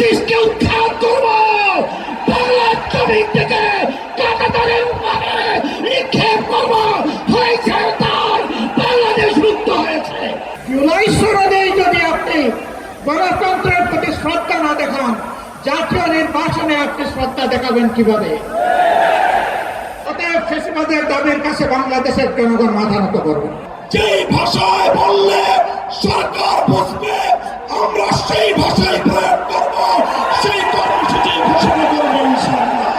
ফ্যাসিস্টকে উৎখাত করব। বাংলার জমিন থেকে কাটাতারের নিক্ষেপ করব। হয়েছে তার বাংলাদেশ মুক্ত হয়েছে। জুলাই সনদেই যদি আপনি গণতন্ত্রের প্রতি শ্রদ্ধা না দেখান জাতীয় নির্বাচনে আপনি শ্রদ্ধা দেখাবেন কীভাবে? অতএব ফেসিবাদের দাবির কাছে বাংলাদেশের জনগণ মাথা নত করবে। যেই ভাষায় বললে সরকার বুঝবে আমরা সেই ভাষায় প্রয়োগ করব সেই কর্মসূচি ঘোষণা করব ইনশাআল্লাহ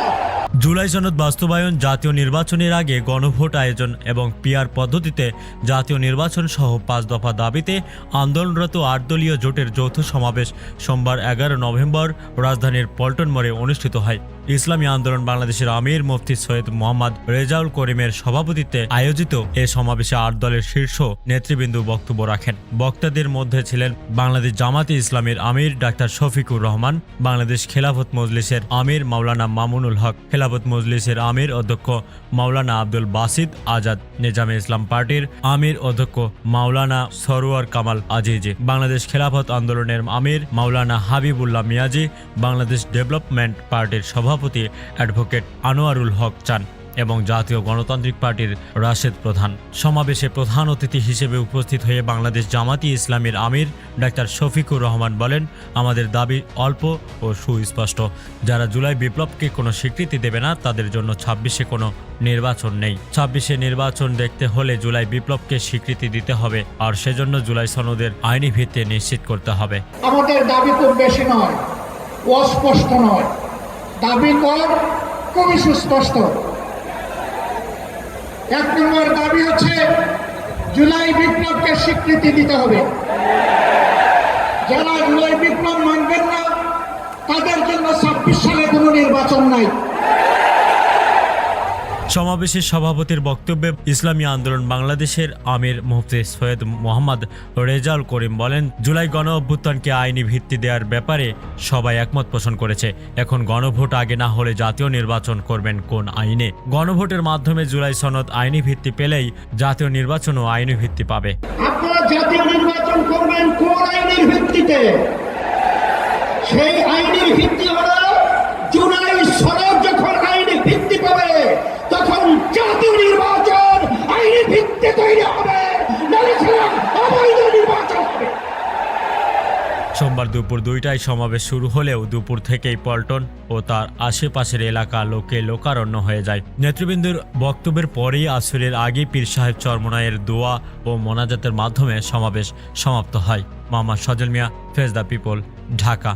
জুলাই সনদ বাস্তবায়ন, জাতীয় নির্বাচনের আগে গণভোট আয়োজন এবং পিয়ার পদ্ধতিতে জাতীয় নির্বাচন সহ পাঁচ দফা দাবিতে আন্দোলনরত আটদলীয় জোটের যৌথ সমাবেশ সোমবার এগারো নভেম্বর রাজধানীর পল্টন মোড়ে অনুষ্ঠিত হয়। ইসলামী আন্দোলন বাংলাদেশের আমির মুফতি সৈয়দ মোহাম্মদ রেজাউল করিমের সভাপতিত্বে আয়োজিত এ সমাবেশে আট দলের শীর্ষ নেতৃবৃন্দ বক্তব্য রাখেন। বক্তাদের মধ্যে ছিলেন বাংলাদেশ জামাতে ইসলামের আমির ডাক্তার শফিকুর রহমান, বাংলাদেশ খেলাফত মজলিসের আমির মাওলানা মামুনুল হক, খেলাফত মজলিসের আমির অধ্যক্ষ মাওলানা আব্দুল বাসিদ আজাদ, নিজামে ইসলাম পার্টির আমির অধ্যক্ষ মাওলানা সরোয়ার কামাল আজিজি, বাংলাদেশ খেলাফত আন্দোলনের আমির মাওলানা হাবিবুল্লাহ মিয়াজি, বাংলাদেশ ডেভেলপমেন্ট পার্টির সভাপতি অ্যাডভোকেট আনোয়ারুল হক চান এবং জাতীয় গণতান্ত্রিক পার্টির রাশেদ প্রধান। সমাবেশে প্রধান অতিথি হিসেবে উপস্থিত হয়ে বাংলাদেশ জামাতি ইসলামীর আমির ডাক্তার শফিকুর রহমান বলেন, আমাদের দাবি অল্প ও সুস্পষ্ট। যারা জুলাই বিপ্লবকে কোনো স্বীকৃতি দেবে না, তাদের জন্য ছাব্বিশে কোনো নির্বাচন নেই। ছাব্বিশে নির্বাচন দেখতে হলে জুলাই বিপ্লবকে স্বীকৃতি দিতে হবে, আর সেজন্য জুলাই সনদের আইনি ভিত্তি নিশ্চিত করতে হবে। আমাদের দাবি খুব বেশি নয়, অস্পষ্ট নয়। দাবি কর, খুবই সুস্পষ্ট। এক নম্বর দাবি হচ্ছে, জুলাই বিপ্লবকে স্বীকৃতি দিতে হবে। যারা জুলাই বিপ্লব মানবেন না, তাদের জন্য ছাব্বিশ সালে কোনো নির্বাচন নাই। সমাবেশের সভাপতির বক্তব্যে ইসলামী আন্দোলন বাংলাদেশের আমির মুফতি সৈয়দ মোহাম্মদ রেজাউল করিম বলেন, জুলাই গণ অভ্যুত্থানকে আইনি ভিত্তি দেওয়ার ব্যাপারে সবাই একমত পোষণ করেছে। এখন গণভোট আগে না হলে জাতীয় নির্বাচন করবেন কোন আইনে? গণভোটের মাধ্যমে জুলাই সনদ আইনি ভিত্তি পেলেই জাতীয় নির্বাচনও আইনি ভিত্তি পাবে। আপনারা জাতীয় নির্বাচন করবেন কোন আইনের ভিত্তিতে? সেই আইনের ভিত্তি হলো জুলাই সনদ যখন আইনি ভিত্তি পাবে তখন জাতীয় নির্বাচন আইনি ভিত্তি তৈরি হবে অবৈধ নির্বাচন হবে। সোমবার দুপুর দুইটায় সমাবেশ শুরু হলেও দুপুর থেকেই পল্টন ও তার আশেপাশের এলাকা লোকে লোকারণ্য হয়ে যায়। নেতৃবৃন্দের বক্তব্যের পরেই আসরের আগে পীর সাহেব চরমনায়ের দোয়া ও মোনাজাতের মাধ্যমে সমাবেশ সমাপ্ত হয়। মামা Sajal Mia face the people, Dhaka.